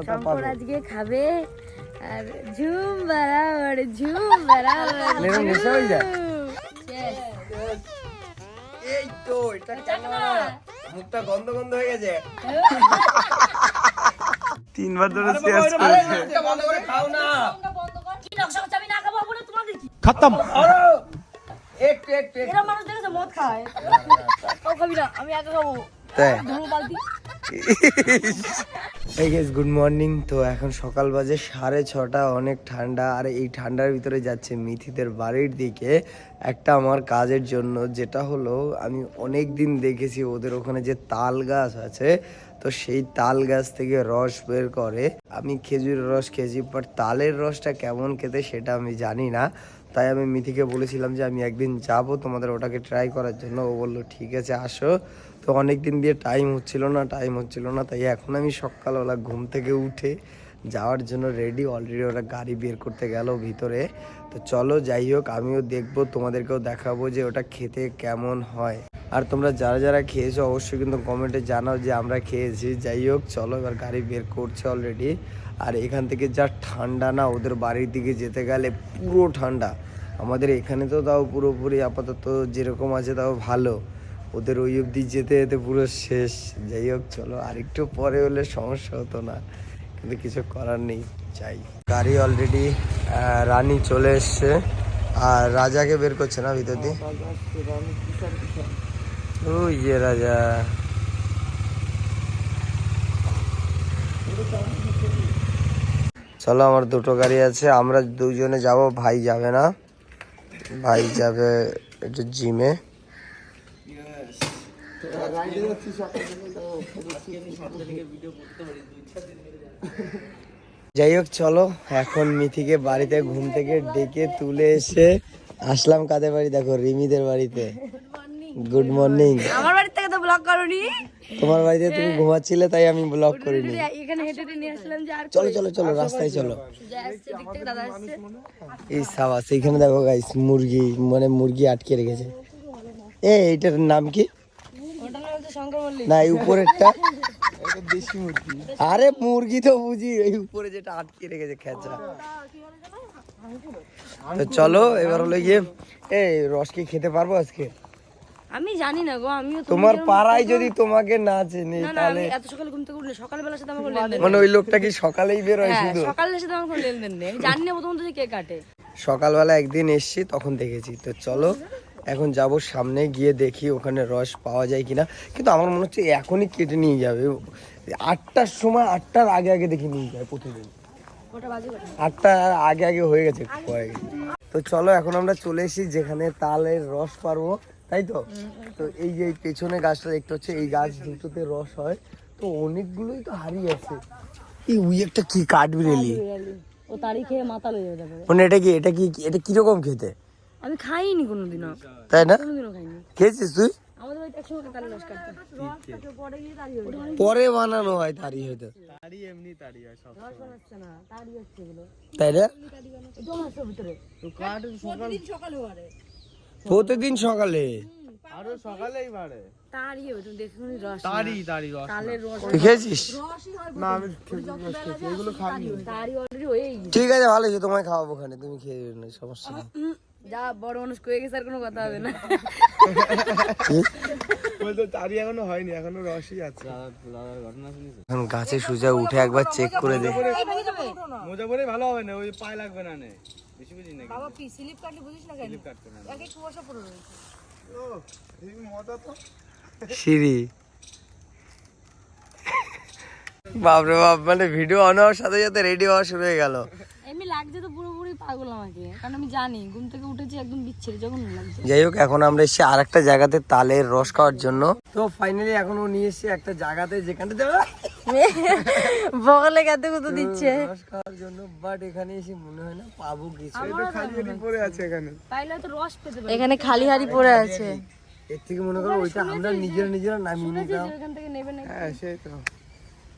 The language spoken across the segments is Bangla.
শঙ্কর আজকে খাবে আর ঝুম বরাবর ঝুম বরাবর। এরকম নেশা হয়ে যায়? এই তো এটা কেন মুখটা গন্ধ গন্ধ হয়ে গেছে। তিনবার ধরে শেষ করেছে। বন্ধ করে খাও না। কি নকশা করছে? আমি না খাব বলে তোমাদের কি? খতম একটু একটু একটু। এরা মানুষ দেখেছে মদ খায়। ও খাবি আমি একা খাব। তাই? ধরো বালতি। গুড মর্নিং তো এখন সকাল বাজে সাড়ে ছটা, অনেক ঠান্ডা। আর এই ঠান্ডার ভিতরে যাচ্ছে মিথিদের বাড়ির দিকে একটা আমার কাজের জন্য, যেটা হলো আমি অনেক দিন দেখেছি ওদের ওখানে যে তাল গাছ আছে। তো সেই তাল গাছ থেকে রস বের করে। আমি খেজুরের রস খেয়েছি বাট তালের রসটা কেমন খেতে সেটা আমি জানি না। তাই আমি মিথিকে বলেছিলাম যে আমি একদিন যাব তোমাদের ওটাকে ট্রাই করার জন্য। ও বলল, ঠিক আছে, আসো। তো অনেক দিন দিয়ে টাইম হচ্ছিল না টাইম হচ্ছিল না, তাই এখন আমি সকালবেলা ঘুম থেকে উঠে যাওয়ার জন্য রেডি অলরেডি ওরা গাড়ি বের করতে গেল ভিতরে। তো চলো যাই হোক, আমিও দেখব, তোমাদেরকেও দেখাবো যে ওটা খেতে কেমন হয়। আর তোমরা যারা যারা খেয়েছো, অবশ্যই কিন্তু কমেন্টে জানাও যে আমরা খেয়েছি। যাই হোক, চলো এবার গাড়ি বের করছে অলরেডি আর এখান থেকে যা ঠান্ডা না, ওদের বাড়ির দিকে যেতে গেলে পুরো ঠান্ডা। আমাদের এখানে তো তাও পুরোপুরি আপাতত যেরকম আছে তাও ভালো। ওদের ওই অবধি যেতে যেতে পুরো শেষ। যাই হোক, চলো আর একটু পরে হলে সমস্যা হতো না। কিন্তু কিছু করার নেই চাই গাড়ি অলরেডি রানী চলে এসছে। আর রাজাকে বের করছে না ভিতর দিয়ে? ওই যে রাজা। চলো, আমার দুটো গাড়ি আছে। আমরা দুজনে যাব, ভাই যাবে না। ভাই যাবে একটু জিমে। যাই হোক চলো এখন মিথিকে বাড়িতে ঘুম থেকে ডেকে তুলে এসে আসলাম কাদের বাড়ি? দেখো রিমিদের বাড়িতে। গুড মর্নিং আমার বাড়ি থেকে তো ব্লক করনি। তোমার বাড়িতে তুমি ঘুমাচ্ছিলে তাই আমি ব্লক করিনি। এখানে হেঁটে হেঁটে নিয়ে আসলাম যে আর চলো চলো চলো রাস্তায় চলো। যা দিক থেকে দাদা আসছে। এই সাবাস এইখানে দেখো গাইস মুরগি মানে মুরগি আটকে রেখেছে। এ এইটার নাম কি ওটা নাম হচ্ছে শঙ্কর মল্লিক না এই উপরেরটা আরে মুরগি তো বুঝি এই উপরে যেটা আটকে রেখেছে খেঁচা। তো চলো এবার হলো গিয়ে এই রস কি খেতে পারব আজকে? আমি জানি না গো আমিও তোমার পাড়ায় যদি তোমাকে না চেনে না এত সকালে ঘুম থেকে উঠলে সকালবেলার সাথে আমার লেনদেন মানে ওই লোকটা কি সকালেই বের হয় হ্যাঁ শুধু? সাথে আমার কোনো লেনদেন নেই। আমি জানি না প্রথমত যে কে কাটে। সকালবেলা একদিন এসছি তখন দেখেছি। তো চলো এখন যাব সামনে গিয়ে দেখি ওখানে রস পাওয়া যায় কিনা। কিন্তু আমার মনে হচ্ছে এখনই কেটে নিয়ে যাবে। আটটার সময় আটটার আগে আগে দেখি নিয়ে যায় প্রতিদিন। ওটা বাজে কথা আটটা আগে আগে হয়ে গেছে তো চলো এখন আমরা চলে এসেছি যেখানে তালের রস পারব তাই তো? তো এই যে পেছনে গাছটা দেখতে হচ্ছে এই গাছ দুটোতে রস হয়। তো অনেকগুলোই তো হারিয়ে আছে। এই উই একটা কি কাঠবিড়েলি? ও খেয়ে মাথা লয়ে যাবে। মানে এটা কি এটা কি এটা কীরকম খেতে? আমি খাইনি কোনোদিনও। তাই না? কোনোদিনও খাইনি। খেয়েছিস তুই? পরে হয়ে বানানো হয় হয়তো তাড়ি তাই না? ভিতরে প্রতিদিন সকালে বাড়ে। প্রতিদিন সকালে? তাড়ি হবে তুমি দেখে শুনি রস তারি তারি রস তালের রস তুই খেয়েছিস? রসই না আমি এগুলো খাইনি তাড়ি অলরেডি হয়েই গেছে। ঠিক আছে ভালো হয়েছে তোমায় খাওয়াবো ওখানে তুমি খেয়ে সমস্যা নেই। যা বড় মানুষ কয়ে গেছে আর কোনো কথা হবে না। বলতো তারি এখনও হয়নি এখনও রসই আছে। এখন গাছে সুজা উঠে একবার চেক করে দে মোজা পরে ভালো হবে না ওই পায়ে লাগবে না নে। বেশি বুঝি নাকি? বাবা কি স্লিপ কাটলে বুঝিস না কেন? এক এক কুয়াশা পড়ে রয়েছে। মজা তো। সিঁড়ি। বাপরে বাপ মানে ভিডিও অন হওয়ার সাথে সাথে রেডি হওয়া শুরু হয়ে গেল। এমনি লাগছে তো পুরোপুরি পাগল আমাকে। কারণ আমি জানি ঘুম থেকে উঠেছি একদম বিচ্ছিরি যখন লাগছে। যাই হোক এখন আমরা এসেছি আর একটা জায়গাতে তালের রস খাওয়ার জন্য। তো ফাইনালি এখন ও নিয়ে এসেছি একটা জায়গাতে যেখানটাতে বগলে গাতে কত দিচ্ছে। রস খাওয়ার জন্য বাট এখানে এসে মনে হয় না পাবো কিছু। পরে আছে এখানে। পাইলে তো রস পেতে পারি। এখানে খালি হাড়ি পড়ে আছে। এর থেকে মনে করো ওইটা আমরা নিজেরা নিজেরা নামিয়ে নিতাম এখান থেকে নেবে নাকি? হ্যাঁ সেই তো।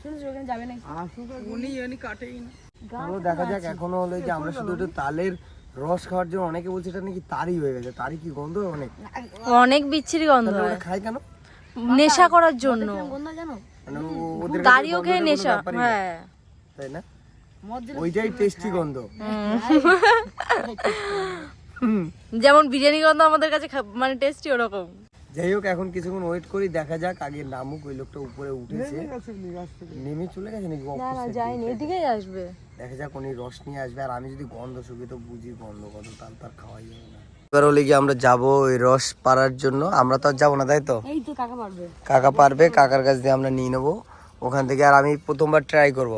শুনেছি ওখানে যাবে নাকি? আসুক উনি কাটেই না। চলো দেখা যাক এখনও হলো যে আমরা শুধু একটু তালের রস খাওয়ার জন্য অনেকে বলছে এটা নাকি তারি হয়ে গেছে। তারি কি গন্ধ অনেক? অনেক বিচ্ছিরি গন্ধ হয়। খায় কেন? নেশা করার জন্য। গন্ধ জানো? মানে ওদের দাড়িও খেয়ে নেশা হ্যাঁ। তাই না? ওইটাই টেস্টি গন্ধ। যেমন বিরিয়ানি গন্ধ আমাদের কাছে মানে টেস্টি ওরকম। যাই হোক এখন কিছুক্ষণ ওয়েট করি দেখা যাক। আগে নামুক ওই লোকটা উপরে উঠেছে। নেমে চলে গেছে নাকি না না? যাইনি এদিকেই আসবে। দেখা যাক উনি রস নিয়ে আসবে। আর আমি যদি গন্ধ শুকি তো বুঝি গন্ধ কত তাহলে তার খাওয়াই যাবে না। এবার হলে গিয়ে আমরা যাব ওই রস পাড়ার জন্য। আমরা তো আর যাব না তাই তো? এই তো কাকা পারবে। কাকা পারবে কাকার কাছ দিয়ে আমরা নিয়ে নেব। ওখান থেকে আর আমি প্রথমবার ট্রাই করব।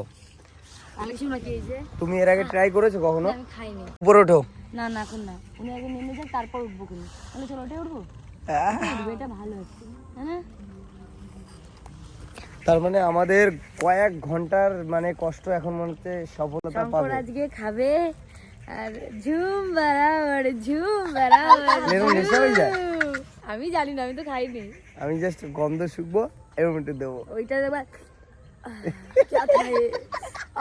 তুমি এর আগে ট্রাই করেছ কখনো? আমি খাইনি। উপরে ওঠো। না না এখন না। উনি আগে নেমে যান তারপর উঠবো কিনা তাহলে চলো ওটাই উঠবো? উঠবো, এটা ভালো হ্যাঁ তার মানে আমাদের কয়েক ঘণ্টার মানে কষ্ট এখন মনে হচ্ছে সফলতা পাবে। আজকে খাবে আর ঝুম বারাবার ঝুম বারাবার এরকম আমি জানি না আমি তো খাইনি। আমি জাস্ট গন্ধ শুকবো এরকম একটু দেবো। ওইটা দেবা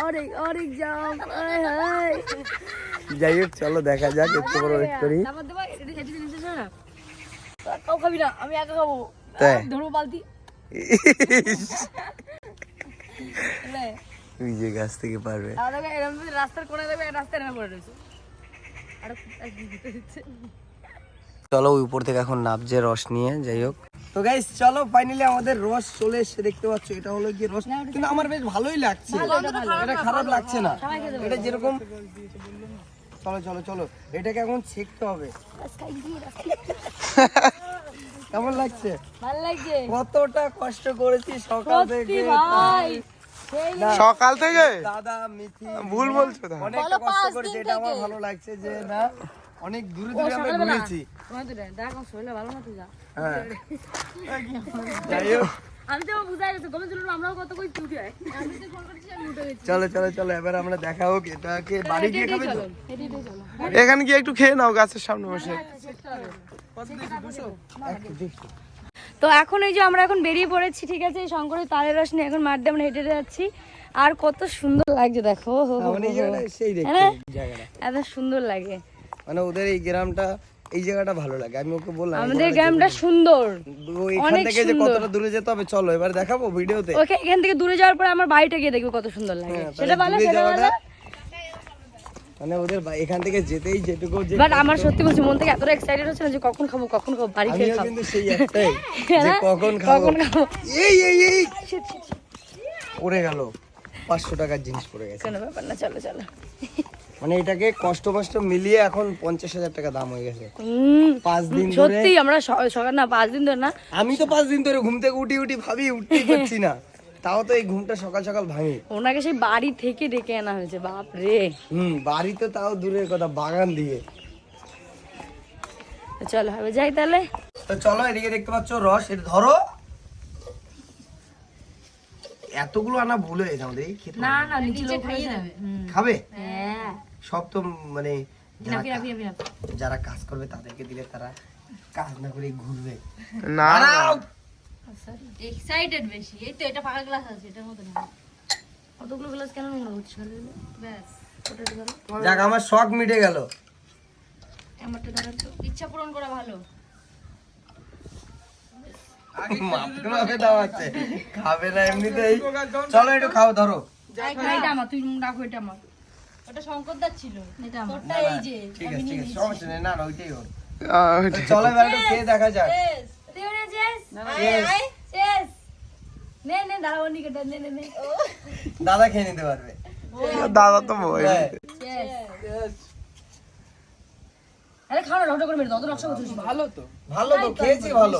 অনেক অনেক জাম যাই হোক চলো দেখা যাক একটু বড় ওয়েট করি। খাবি না আমি একা খাব। ধরো বালতি। তুই যে গাছ থেকে পারবে। রাস্তার কোণে পড়ে রয়েছে। দিচ্ছে চলো ওই উপর থেকে এখন নাবছে রস নিয়ে যাই হোক। তো গাইস চলো ফাইনালি আমাদের রস চলে এসে দেখতে পাচ্ছ এটা হলো কি রস। কিন্তু আমার বেশ ভালোই লাগছে। এটা খারাপ লাগছে না। এটা যেরকম চলো চলো চলো এটাকে এখন ছেঁকতে হবে। কেমন লাগছে? ভালো লাগছে। কতটা কষ্ট করেছি সকাল থেকে। ভাই সকাল থেকে? দাদা মিথি ভুল বলছো তো অনেকটা কষ্ট করেছি এটা আমার ভালো লাগছে যে না অনেক দূরে দূরে আমরা ঘুরেছি। তোমার দেখো শরীরে ভালো না তুই যা। হ্যাঁ। যাই হোক। আমি তো বুঝাই গেছি তুমি চলুন আমরাও কত কই উঠি হয়। আমি তো ফোন করেছি আমি উঠে গেছি। চলো চলো চলো এবার আমরা দেখা হোক এটাকে বাড়ি গিয়ে খাবে তো? এখানে গিয়ে একটু খেয়ে নাও গাছের সামনে বসে। একটু দেখি। তো এখন এই যে আমরা এখন বেরিয়ে পড়েছি ঠিক আছে? এই শঙ্করের তালের রস নিয়ে এখন মাঠ আমরা হেঁটে যাচ্ছি। আর কত সুন্দর লাগছে দেখো। মানে হ্যাঁ? এত সুন্দর লাগে। মানে ওদের এই গ্রামটা এই জায়গাটা ভালো লাগে। আমি ওকে বললাম আমাদের গ্রামটা সুন্দর। এখান থেকে যে কতটা দূরে যেতে হবে চলো এবার দেখাবো ভিডিওতে। ওকে এখান থেকে দূরে যাওয়ার পরে আমার বাড়িটা গিয়ে দেখব কত সুন্দর লাগে। হ্যাঁ, সেটা দূরে সেটা যাওয়াটা মানে ওদের এখান থেকে যেতেই যেটুকু যে বাট আমার সত্যি বলছি মন থেকে এতটা এক্সাইটেড হচ্ছে না যে কখন খাব কখন খাব বাড়ি খেয়ে খাব। কিন্তু সেই একটাই যে হ্যাঁ? কখন খাব। কখন খাব? এই এই এই। পড়ে গেল পাঁচশো টাকার জিনিস পড়ে গেছে। কোনো ব্যাপার না চলো চলো। মানে এটাকে কষ্ট কষ্ট মিলিয়ে এখন পঞ্চাশ হাজার টাকা দাম হয়ে গেছে। পাঁচ দিন সত্যি আমরা সকাল না পাঁচ দিন ধরে না। আমি তো পাঁচ দিন ধরে ঘুম থেকে উঠি উঠি ভাবি উঠতেই পারছি না। তাও তো এই ঘুমটা সকাল সকাল ভাঙি। ওনাকে সেই বাড়ি থেকে ডেকে আনা হয়েছে বাপ রে হুম বাড়িতে তাও দূরের কথা বাগান দিয়ে। চলো হবে যাই তাহলে। তো চলো এদিকে দেখতে পাচ্ছ রস এটা ধরো। এতগুলো আনা ভুল হয়ে গেছে আমাদের এই খেতে না না নিচে খাইয়ে দেবে খাবে? হ্যাঁ। সব তো মানে যারা কাজ করবে তাদেরকে দিলে তারা কাজ না করে ঘুরবে। না! এক্সাইটেড বেশি এই তো এটা ফাঁকা গ্লাস আছে এটার মতো না কতগুলো গ্লাস কেন নোংরা হচ্ছে ব্যাস। যাক আমার শখ মিটে গেল। আমারটা ধরো তো ইচ্ছা পূরণ করা ভালো। মাপে দেওয়া হচ্ছে খাবে না এমনিতেই। চলো একটু খাও ধরো। এটা আমার তুই ডাকো এটা আমার। ওটা শঙ্করদার ছিল। এটা আমার। তোরটা এই যে ঠিক আছে ঠিক আছে সমস্যা নেই। না না ওইটাই হোক। চলো এবার একটু খেয়ে দেখা যাক। দাদা খেয়ে নিতে পারবে। দাদা তো বই। আরে খাও না করে মেরে দাও অত নকশা করছিস ভালো ভালো তো। খেয়েছি ভালো।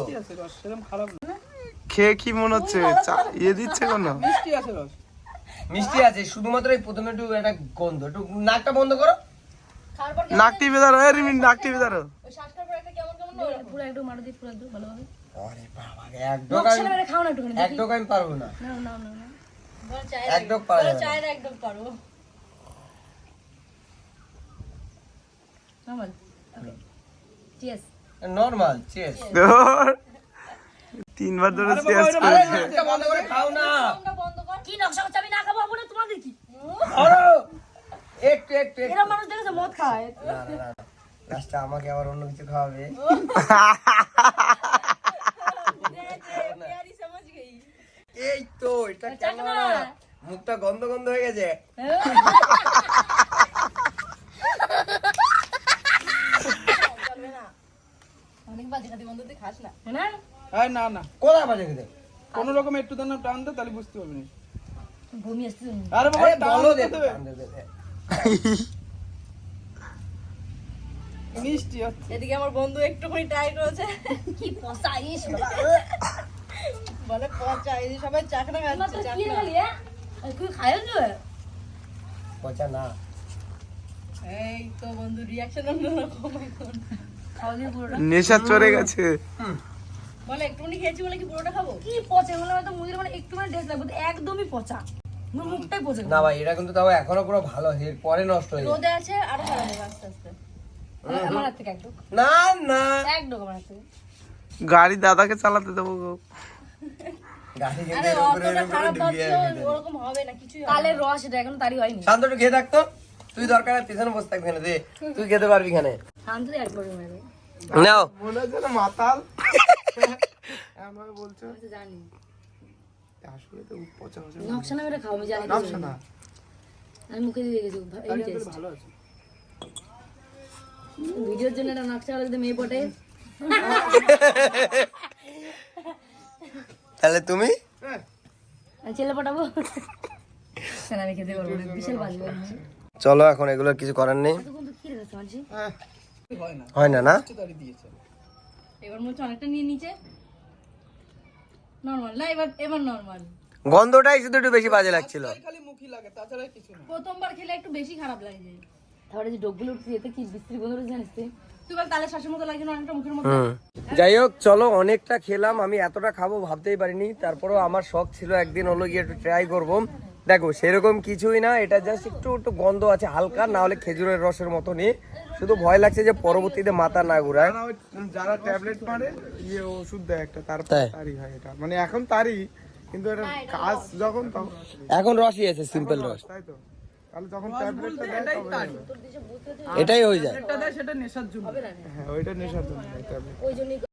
খেয়ে কি মনে হচ্ছে? ইয়ে দিচ্ছে কোনো? মিষ্টি আছে শুধুমাত্র এই প্রথমে একটু একটা গন্ধ। একটু নাকটা বন্ধ করো। খাওয়ার পর নাক টিপে ধরো এ রিমিন নাক টিপে ওই শ্বাসটার পর একটা কেমন কেমন পুরো একটু মারো দিই পুরো একটু ভালোভাবে। আরে বাবা এক ডোক আমি খাও না একটুখানি এক ডোক আমি পারব না। না না না না এক ডোক পারা যাবে না। চায়না পারো। নরমাল। চিয়ার্স নর্মাল চেস তিনবার ধরে চেয়ার্স করেছে। বন্ধ করে খাও না। কি নকশা করছে? আমি না খাব বলে তোমাদের কি? ধরো। একটু একটু একটু। এরা মানুষ দেখেছে মদ খায়। না না না লাস্টে আমাকে আবার অন্য কিছু খাওয়াবে। এই তো এটা কেন না মুখটা গন্ধ গন্ধ হয়ে গেছে। না। না? কোথায় বাজে খেতে? কোনো রকম একটু দানা টান দে তাহলে বুঝতে পারবি আরে বাবা বলো দে। মিষ্টি হচ্ছে। এদিকে আমার বন্ধু একটুখানি ট্রাই করেছে কি পচা ইস বলে পচা এই সবাই চাকনা খাচ্ছে চাকনা। তুই খাইছ পচা না। এই তো বন্ধু রিয়াকশন অন্যরকম এখন নেশা চড়ে গেছে। বলে একটুখানি খেয়েছি বলে কি পুরোটা খাব? কি পচা? মনে হয় তো মুখের মানে একটুখানি টেস্ট লাগবে একদমই পচা। মুখটাই পচে না ভাই এটা কিন্তু তাও এখনও পুরো ভালো এর পরে নষ্ট হয়ে রোদে আছে আরও খারাপ হবে আস্তে আস্তে। আমার হাত থেকে একটু না না। একটু আমার হাত থেকে। গাড়ি দাদাকে চালাতে দেবো গো। গাড়ি কিন্তু আরে এর উপরে এর অতটা উপরে খারাপ ডুবিয়ে ভাবছ রেখে দেবে। ওরকম হবে না কিছুই কালের রস এটা এখন তারই হয়নি। শান্ত খেয়ে থাকতো তুই দরকার হয় পিছনে বসে থাকবি না দে। তুই খেতে পারবি খানে করে মেরে নাও। মনে হচ্ছে না মাতাল। এমন বলছো। জানি। আসলে তো পচা পচা নকশা না মেরে খাও আমি জানি নামছে না। আমি মুখে দিয়ে গেছি এই টেস্ট ভালো আছে। ভিডিওর জন্য একটা নকশা যদি মেয়ে পটে। তাহলে তুমি? ছেলে পটাবো আমি খেতে পারব বিশাল বাজবে চলো এখন এগুলো কিছু করার নেই। হয় না না? না তাড়ি দিয়েছে এবার মনে অনেকটা নিয়ে নিচে। নর্মাল না এবার এবার নর্মাল গন্ধটাই শুধু একটু বেশি বাজে লাগছিল। খালি মুখই লাগে তাছাড়া কিছু না। প্রথমবার খেলে একটু বেশি খারাপ লাগে। যায় তারপরে যে ডোকগুলো উঠছে এতে কি বিস্ত্রি গন্ধ জানিস তুই? তুই বল তাহলে শ্বাসের মতো লাগে না অনেকটা মুখের মতো। হুম যাই হোক চলো অনেকটা খেলাম আমি এতটা খাব ভাবতেই পারিনি। তারপরেও আমার শখ ছিল একদিন হলো গিয়ে একটু ট্রাই করব। দেখো সেরকম কিছুই না এটা জাস্ট একটু একটু গন্ধ আছে হালকা না হলে খেজুরের রসের মতনই। শুধু ভয় লাগছে যে পরবর্তীতে মাথা না ঘুরায়। যারা ট্যাবলেট মারে ইয়ে ওষুধ দেয় একটা তারপর তারই হয় এটা। মানে এখন তারই কিন্তু এটা কাজ যখন তখন এখন রসই আছে সিম্পল রস তাই তো? তাহলে যখন ট্যাবলেটটা দেয় এটাই হয়ে যায়। সেটা দেয় সেটা নেশার জন্য। হ্যাঁ ওইটা নেশার জন্য ট্যাবলেট ওই জন্যই